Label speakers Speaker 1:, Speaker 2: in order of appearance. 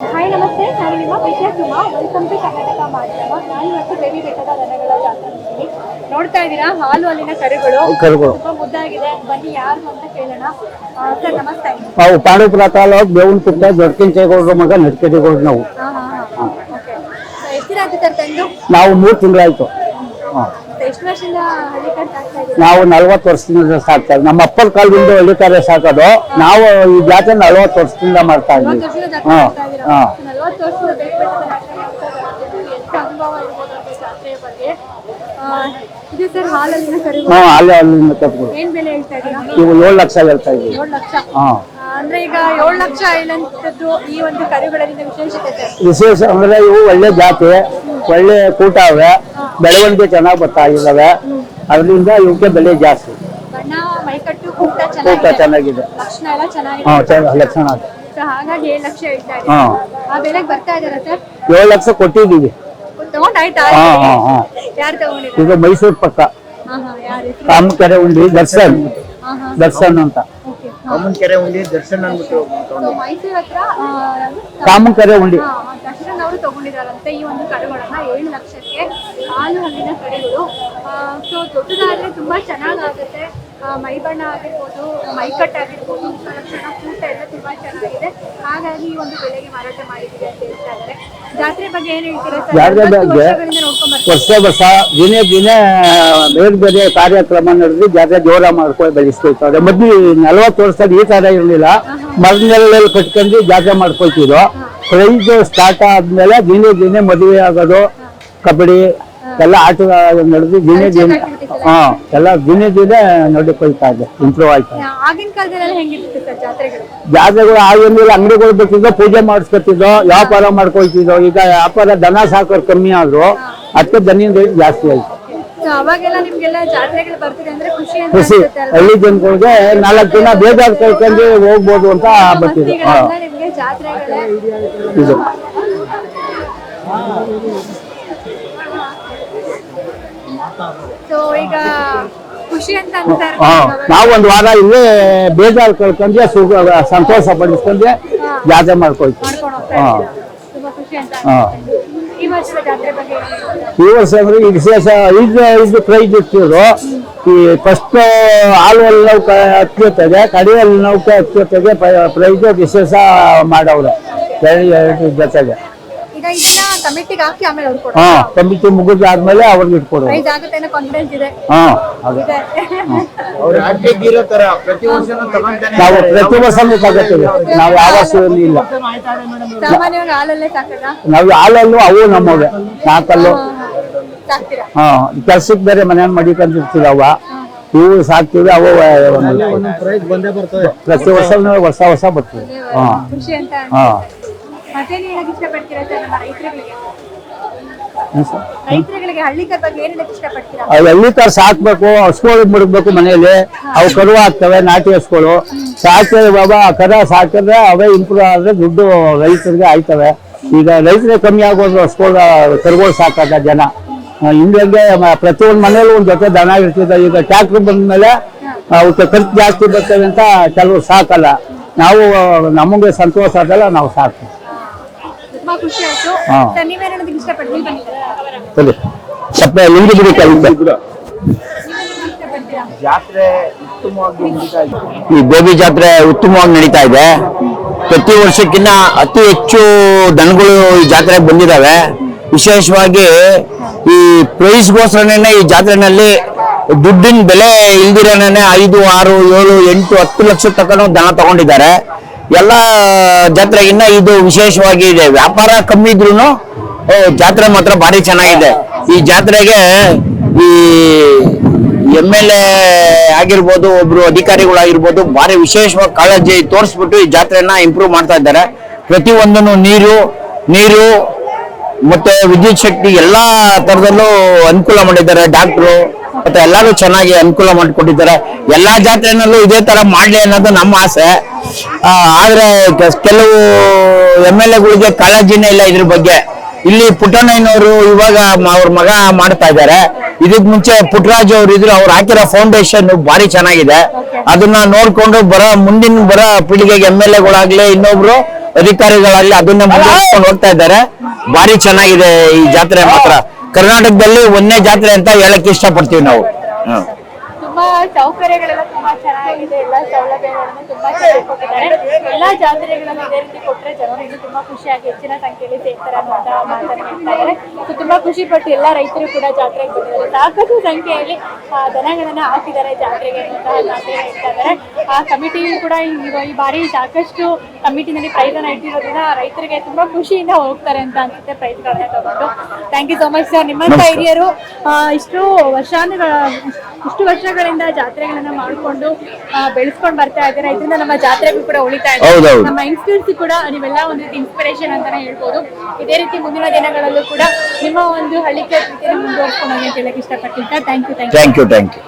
Speaker 1: Hi ನಮಸ್ತೆ. ನಾನು ನಿಮ್ಮ Vijaya Suma. Welcome to Karnataka Madhyama. ನಾನು ಇವತ್ತು ಬೇಬಿ ಬೆಟ್ಟದ ದನಗಳ ಜಾತ್ರೆ ನೋಡ್ತಾ ಇದ್ದೀರಾ? ಹಾಲು ಅಲ್ಲಿನ ಕರುಗಳು.
Speaker 2: ಕರುಗಳು.
Speaker 1: ತುಂಬಾ ಮುದ್ದಾಗಿದೆ. ಬನ್ನಿ ಯಾರು ಅಂತ ಕೇಳೋಣ. ಸರ್ ನಮಸ್ತೆ.
Speaker 2: ನಾವು ಪಾಂಡುಪುರ ತಾಲೂಕು ಬೇವನ್ ಪುಟ್ಟ ದೊಡ್ಡಕಿಂಚೇಗೌಡರ ಮಗ ನಡ್ಕೇಗೌಡ್ರು ನಾವು.
Speaker 1: ಹಾ ಹಾ ಹಾ. ಓಕೆ ಎಷ್ಟು ದಿನ ಆಯ್ತು ಸರ್ ತಂದು?
Speaker 2: ನಾವು ಮೂರು ತಿಂಗಳಾಯ್ತು.
Speaker 1: ಮತ್ತೆ ಹಳ್ಳಿ
Speaker 2: ನಾವು ನಲ್ವತ್ತು ವರ್ಷದಿಂದ ಸಾಕ್ತಾ ನಮ್ಮ ಅಪ್ಪನ ಕಾಲದಿಂದ ಹಳ್ಳಿಕಾರೆ ಸಾಕೋದು. ನಾವು ಈ ಜಾತ್ರೆ ನಲ್ವತ್ತು ವರ್ಷದಿಂದ ಮಾಡ್ತಾ ಇದ್ವಿ ಹಾ ಅಲ್ಲೇ ಅಲ್ಲಿಂದ
Speaker 1: ಇದ್ದೀರಾ?
Speaker 2: ಇವು ಏಳು ಲಕ್ಷ ಹೇಳ್ತಾ ಇದ್ವಿ ಹಾ.
Speaker 1: ಅಂದ್ರೆ ಈಗ ಏಳು ಲಕ್ಷ ಈ ಒಂದು ವಿಶೇಷತೆ.
Speaker 2: ವಿಶೇಷ ಅಂದ್ರೆ ಇವು ಒಳ್ಳೆ ಜಾತಿ ಒಳ್ಳೆ ಕೂಟ ಅವೆ. ಬೆಳವಣಿಗೆ ಚೆನ್ನಾಗಿ ಬರ್ತಾ ಇದ್ದಾವೆ. ಅದರಿಂದ ಇವಕ್ಕೆ ಬೆಲೆ ಜಾಸ್ತಿ. ಊಟ
Speaker 1: ಚೆನ್ನಾಗಿದೆ. ಲಕ್ಷಣ ಎಲ್ಲ ಚೆನ್ನಾಗಿದೆ.
Speaker 2: ಹಾ ಚೆನ್ನಾಗಿ ಲಕ್ಷಣ ಅದು.
Speaker 1: So ಹಾಗಾಗಿ ಏಳು ಲಕ್ಷ ಹೇಳ್ತಾ ಇದೆ ಆ ಬೆಲೆಗೆ ಬರ್ತಾ ಇದಾರೆ ಸರ್?
Speaker 2: ಏಳು ಲಕ್ಷ ಕೊಟ್ಟಿದ್ದೀವಿ. ಹಾ ಹಾ ಹಾ. ಇದು ಮೈಸೂರು ಪಕ್ಕ.
Speaker 1: ಹಾ ಹಾ ಯಾರು ಹೆಸರು
Speaker 2: ಕಾಮಕೆರೆ ಉಂಡಿ ದರ್ಶನ್.
Speaker 1: ಹಾ ಹಾ
Speaker 2: ದರ್ಶನ್ ಅಂತ.
Speaker 1: ಕಾಮನ್
Speaker 3: ಕೆರೆ ಉಂಡಿ ದರ್ಶನ್ ಅಂದ್ಬಿಟ್ಟು
Speaker 1: ಮೈಸೂರು ಹತ್ರ ಆ, ಯಾವ್ದು?
Speaker 2: ಉಂಡಿ.
Speaker 1: ಅವರು ತಗೊಂಡಿದ್ದಾರಂತೆ ಈ ಒಂದು ಕರುಗಳನ್ನ ಏಳು ಲಕ್ಷಕ್ಕೆ ಹಾಲು ಹಲ್ಲಿನ ಕರುಗಳು. ಸೊ ದೊಡ್ಡದಾದ್ರೆ ತುಂಬಾ ಚೆನ್ನಾಗಾಗುತ್ತೆ. ಆ, ಮೈ ಬಣ್ಣ ಆಗಿರ್ಬೋದು ಮೈಕಟ್ ಆಗಿರ್ಬೋದು ಮುಖಲಕ್ಷಣ ಕೂಟ ಎಲ್ಲ ತುಂಬಾ ಚೆನ್ನಾಗಿದೆ. ಹಾಗಾಗಿ ಈ ಒಂದು ಬೆಲೆಗೆ ಮಾರಾಟ ಮಾಡಿದ್ದೀವಿ ಅಂತ ಹೇಳ್ತಾ ಇದ್ದಾರೆ. ಜಾತ್ರೆ ಬಗ್ಗೆ ಏನು ಹೇಳ್ತೀರಾ
Speaker 2: ವರ್ಷ ವರ್ಷ ದಿನೇ ದಿನೇ ಬೇರೆ ಬೇರೆ ಕಾರ್ಯಕ್ರಮ ನಡೆದು ಜಾತ್ರೆ ಜೋರ ಮಾಡ್ಕೊಂಡು ಬೆಳೆಸ್ಕೊಳ್ತಾರೆ. ಮೊದ್ಲು ನಲ್ವತ್ತು ವರ್ಷದ ಈ ತರ ಇರಲಿಲ್ಲ. ಮರನೆಲ್ಲ ಕಟ್ಕೊಂಡು ಜಾತ್ರೆ ಮಾಡ್ಕೊಳ್ತಿದ್ರು. ಪ್ರೈಸ್ ಸ್ಟಾರ್ಟ್ ಆದ್ಮೇಲೆ ದಿನೇ ದಿನೇ ಮದುವೆ ಆಗೋದು ಕಬಡ್ಡಿ ಎಲ್ಲ ಆಟ ನಡೆದು ದಿನೇ ದಿನ ಹಾ ಎಲ್ಲ ದಿನೇ ದಿನೇ ನೋಡಿಕೊಳ್ತಾ ಇದೆ ಇಂಪ್ರೂವ್ ಆಯ್ತಾ.
Speaker 1: ಆಗಿನ ಸರ್ ಜಾತ್ರೆಗಳು?
Speaker 2: ಜಾತ್ರೆಗಳು ಆಗಿರ್ಲಿಲ್ಲ ಅಂಗಡಿಗಳು ಬೇಕಿದ್ದೋ ಪೂಜೆ ಮಾಡಿಸ್ಕೊತಿದ್ದೋ ವ್ಯಾಪಾರ ಮಾಡ್ಕೊಳ್ತಿದ್ದೋ ಈಗ ವ್ಯಾಪಾರ ದನ ಸಾಕೋರು ಕಮ್ಮಿ ಆದ್ರು ಅದಕ್ಕೆ ದನಿನ ರೇಟ್ ಜಾಸ್ತಿ ಆಯ್ತು.
Speaker 1: ಖುಷಿ
Speaker 2: ಹಳ್ಳಿ ಜನಗಳಿಗೆ ನಾಲ್ಕು ದಿನ ಬೇಗ ಕಳ್ಕೊಂಡು ಹೋಗ್ಬೋದು ಅಂತ ಬರ್ತಿದೆ. ಹಾ.
Speaker 1: ಮಸ್ತಿಗಳೆಲ್ಲ ನಿಮ್ಗೆ ಜಾತ್ರೆಗಳೇ?
Speaker 2: ಇದು.
Speaker 1: ಸೊ ಈಗ ಖುಷಿ ಅಂತ
Speaker 2: ನಾವು ಒಂದು ವಾರ ಇಲ್ಲೇ ಬೇಜಾರು ಕಳ್ಕೊಂಡ್ರೆ ಸುಖ ಸಂತೋಷ ಪಡಿಸ್ಕೊಂಡ್ರೆ ಜಾತ್ರೆ ಮಾಡ್ಕೊಳ್ತೀವಿ. ಹಾಂ.
Speaker 1: ಈ
Speaker 2: ವರ್ಷ ಅಂದ್ರೆ ಈಗ ವಿಶೇಷ ಐದು ಐದು ಪ್ರೈಸ್ ಇಟ್ಟಿದ್ರು ಈ ಫಸ್ಟ್ ಹಾಲು ನೌಕೆ ಹತ್ತಿರ್ತದೆ ಕಡೆಯಲ್ಲಿ ನೌಕೆ ಹತ್ತಿರ್ತದೆ ಪ್ರೈಸ್ ವಿಶೇಷ ಮಾಡವ್ರೆ ಎರಡು ಜೊತೆಗೆ.
Speaker 1: ಈಗ ಇದನ್ನ ಕಮಿಟಿಗೆ ಹಾಕಿ ಆಮೇಲೆ ಅವ್ರು ಕೊಡೋ
Speaker 2: ಹಾ ಕಮಿಟಿ ಮುಗಿದಾದ್ಮೇಲೆ ಅವ್ರಿಗೆ ಇಟ್ಕೊಡೋರು
Speaker 1: ಪ್ರೈಸ್ ಆಗುತ್ತೆ ಅನ್ನೋ ಕಾನ್ಫಿಡೆನ್ಸ್ ಇದೆ.
Speaker 2: ಹಾ ಅದು.
Speaker 1: ಇದೆ
Speaker 3: ಅವ್ರ ಆಟಿಗೆ ತರ ಪ್ರತಿ ವರ್ಷನೂ ತಗೊಂತಾನೆ
Speaker 2: ನಾವು ಪ್ರತಿ ವರ್ಷನೂ ತಗೋತೀವಿ. ನಾವು ಯಾವ ಇಲ್ಲ.
Speaker 1: ಸಾಮಾನ್ಯವಾಗಿ ಹಾಲಲ್ಲೇ ಸಾಕದ?
Speaker 2: ನಾವು ಹಾಲಲ್ಲೂ ಅವು ನಮ್ಮವೆ ನಾಲ್ಕಲ್ಲು.
Speaker 1: ಸಾಕ್ತೀರಾ
Speaker 2: ಹಾ ಕೆಲ್ಸಕ್ಕೆ ಬೇರೆ ಮನೆಯನ್ನು ಮಡಿಕಂತಿರ್ತೀವಿ ಅವ ಇವು ಸಾಕ್ತಿವಿ ಅವು
Speaker 3: ಪ್ರೈಸ್ ಬಂದೇ ಬರ್ತದೆ.
Speaker 2: ಪ್ರತಿ ವರ್ಷ ಹೊಸ ಹೊಸ ಬರ್ತದೆ. ಹಾ.
Speaker 1: ಖುಷಿ ಅಂತ
Speaker 2: ಹಾ. ಎಲ್ಲಿ ತರ ಸಾಕ್ಬೇಕು ಹಸ್ಕೊಳ್ ಮುಡ್ಬೇಕು ಮನೆಯಲ್ಲಿ. ಅವು ಕರು ಆಗ್ತವೆ ನಾಟಿ ಹಸ್ಗಳು ಸಾಕಿ ಬಾಬಾ ಕರ ಸಾಕಿದ್ರೆ ಅವೇ ಇಂಪ್ರೂವ್ ಆದ್ರೆ ದುಡ್ಡು ರೈತರಿಗೆ ಆಯ್ತವೆ. ಈಗ ರೈತರಿಗೆ ಕಮ್ಮಿ ಆಗೋದು ಹಸ್ಕೊಳ ಕರುಗಳು ಸಾಕದ ಜನ. ಆ, ಹಿಂದೆ ಪ್ರತಿಯೊಂದು ಮನೇಲಿ ಒಂದು ಜೊತೆ ದನ ಇರ್ತಿದ್ದ ಈಗ ಟ್ಯಾಕ್ಟ್ರ್ ಬಂದ್ಮೇಲೆ ಅವಕ್ಕೆ ಖರ್ಚು ಜಾಸ್ತಿ ಬರ್ತವೆ ಅಂತ ಕೆಲವರು ಸಾಕಲ್ಲ. ನಾವು ನಮಗೆ ಸಂತೋಷ ಅದಲ್ಲ ನಾವು ಸಾಕು.
Speaker 1: ಸರ್
Speaker 3: ಜಾತ್ರೆ
Speaker 4: ಈ ಗೋಬಿ ಜಾತ್ರೆ ಉತ್ತಮವಾಗಿ ನಡೀತಾ ಇದೆ. ಪ್ರತಿ ವರ್ಷಕ್ಕಿಂತ ಅತಿ ಹೆಚ್ಚು ದನಗಳು ಈ ಜಾತ್ರೆಗೆ ಬಂದಿದ್ದಾವೆ ವಿಶೇಷವಾಗಿ ಈ ಪ್ರೈಸ್ಗೋಸ್ಕರನೇ ಈ ಜಾತ್ರೆನಲ್ಲಿ ದುಡ್ಡಿನ ಬೆಲೆ ಇಲ್ದಿರೋನೇ ಐದು, ಆರು, ಏಳು, ಎಂಟು, ಹತ್ತು ಲಕ್ಷ ತಕ್ಕನು ದನ ತಗೊಂಡಿದ್ದಾರೆ. ಎಲ್ಲ ಜಾತ್ರೆಗಿನ್ನ ಇದು ವಿಶೇಷವಾಗಿ ಇದೆ. ವ್ಯಾಪಾರ ಕಮ್ಮಿ ಇದ್ರು ಜಾತ್ರೆ ಮಾತ್ರ ಭಾರಿ ಚೆನ್ನಾಗಿದೆ. ಈ ಜಾತ್ರೆಗೆ ಈ ಎಂ ಎಲ್ ಎ ಆಗಿರ್ಬೋದು, ಒಬ್ರು ಅಧಿಕಾರಿಗಳಾಗಿರ್ಬೋದು, ಭಾರಿ ವಿಶೇಷವಾಗಿ ಕಾಳಜಿ ತೋರಿಸ್ಬಿಟ್ಟು ಈ ಜಾತ್ರೆನ ಇಂಪ್ರೂವ್ ಮಾಡ್ತಾ ಇದ್ದಾರೆ. ಪ್ರತಿಯೊಂದನ್ನು ನೀರು ನೀರು ಮತ್ತೆ ವಿದ್ಯುತ್ ಶಕ್ತಿ ಎಲ್ಲಾ ತರದಲ್ಲೂ ಅನುಕೂಲ ಮಾಡಿದ್ದಾರೆ, ಡಾಕ್ಟ್ರು ಮತ್ತೆ ಎಲ್ಲರೂ ಚೆನ್ನಾಗಿ ಅನುಕೂಲ ಮಾಡಿಕೊಟ್ಟಿದ್ದಾರೆ. ಎಲ್ಲಾ ಜಾತ್ರೆನಲ್ಲೂ ಇದೇ ತರ ಮಾಡ್ಲಿ ಅನ್ನೋದು ನಮ್ಮ ಆಸೆ. ಆದ್ರೆ ಕೆಲವು ಎಂ ಎಲ್ ಎಗಳಿಗೆ ಕಾಳಜಿನೇ ಇಲ್ಲ ಇದ್ರ ಬಗ್ಗೆ. ಇಲ್ಲಿ ಪುಟ್ಟಣ್ಣಯ್ಯನವರು ಇವಾಗ ಅವ್ರ ಮಗ ಮಾಡ್ತಾ ಇದ್ದಾರೆ. ಇದಕ್ ಮುಂಚೆ ಪುಟ್ರಾಜ್ ಅವ್ರು ಇದ್ರು, ಅವ್ರು ಹಾಕಿರೋ ಫೌಂಡೇಶನ್ ಭಾರಿ ಚೆನ್ನಾಗಿದೆ. ಅದನ್ನ ನೋಡ್ಕೊಂಡು ಬರೋ, ಮುಂದಿನ ಬರೋ ಪೀಳಿಗೆಗೆ ಎಂ ಎಲ್ ಎಗಳಾಗ್ಲಿ ಇನ್ನೊಬ್ರು ಅಧಿಕಾರಿಗಳಲ್ಲಿ ಅದನ್ನ ಮುಂದುವರಿಸ್ಕೊಂಡು ಹೋಗ್ತಾ ಇದ್ದಾರೆ. ಬಾರಿ ಚೆನ್ನಾಗಿದೆ ಈ ಜಾತ್ರೆ ಮಾತ್ರ. ಕರ್ನಾಟಕದಲ್ಲಿ ಒಂದೇ ಜಾತ್ರೆ ಅಂತ ಹೇಳಕ್ ಇಷ್ಟಪಡ್ತೀವಿ ನಾವು.
Speaker 1: ತುಂಬಾ ಸೌಕರ್ಯಗಳೆಲ್ಲ ತುಂಬಾ ಚೆನ್ನಾಗಿದೆ ಎಲ್ಲ ಸೌಲಭ್ಯಗಳನ್ನು ತುಂಬಾ ಚೆನ್ನಾಗಿ ಕೊಟ್ಟಿದ್ದಾರೆ. ಎಲ್ಲಾ ಜಾತ್ರೆಗಳನ್ನು ಇದೇ ರೀತಿ ಕೊಟ್ಟರೆ ಜನರಿಗೆ ತುಂಬಾ ಖುಷಿಯಾಗಿ ಹೆಚ್ಚಿನ ಸಂಖ್ಯೆಯಲ್ಲಿ ಸೇರ್ತಾರೆ ಅನ್ನುವಂತ ಮಾತನ್ನು ಹೇಳ್ತಾರೆ ಸೊ ತುಂಬಾ ಖುಷಿ ಪಟ್ಟು ಎಲ್ಲ ರೈತರು ಕೂಡ ಜಾತ್ರೆಗೆ ಬಂದಿದ್ದಾರೆ ಸಾಕಷ್ಟು ಸಂಖ್ಯೆಯಲ್ಲಿ ಆ, ದನಗಳನ್ನ ಹಾಕಿದ್ದಾರೆ ಜಾತ್ರೆಗೆ ಅನ್ನುವಂತಹ ಮಾತನ್ನು ಹೇಳ್ತಾ ಇದ್ದಾರೆ. ಆ ಕಮಿಟಿಯು ಕೂಡ ಈ- ಬಾರಿ ಸಾಕಷ್ಟು ಕಮಿಟಿನಲ್ಲಿ ಪ್ರೈಸ್ ಅನ್ನ ಇಟ್ಟಿರೋದ್ರಿಂದ ರೈತರಿಗೆ ತುಂಬಾ ಖುಷಿಯಿಂದ ಹೋಗ್ತಾರೆ ಅಂತ ಅನ್ಸುತ್ತೆ ಪ್ರೈಸ್ ಗಳನ್ನ ತಗೊಂಡು. Thank you so much sir ನಿಮ್ಮಂತ. ಹಿರಿಯರು ಇಷ್ಟು ವರ್ಷಾನುಗಳ ಇಷ್ಟು ವರ್ಷಗಳಿಂದ ಜಾತ್ರೆಗಳನ್ನ ಮಾಡ್ಕೊಂಡು ಬೆಳೆಸ್ಕೊಂಡು ಬರ್ತಾ ಇದ್ದೀರಾ. ಇದರಿಂದ ನಮ್ಮ ಜಾತ್ರೆಗೂ ಕೂಡ ಉಳಿತಾ ಇದೆ.
Speaker 4: ಹೌದೌದು.
Speaker 1: ನಮ್ಮ ಯಂಗ್ಸ್ಟರ್ಸ್ ಕೂಡ ನೀವೆಲ್ಲ ಒಂದು ರೀತಿ ಇನ್ಸ್ಪಿರೇಷನ್ ಅಂತಾನೆ ಹೇಳ್ಬೋದು. ಇದೇ ರೀತಿ ಮುಂದಿನ ದಿನಗಳಲ್ಲೂ ಕೂಡ ನಿಮ್ಮ ಒಂದು ಹಳ್ಳಿಕೆ ಪ್ರೀತಿಯನ್ನು ಮುಂದುವರ್ಸ್ಕೊಂಡು ಹೋಗಿ ಅಂತ ಹೇಳಕ್ ಇಷ್ಟಪಟ್ಟಿದ್ದ thank you
Speaker 4: thank you thank you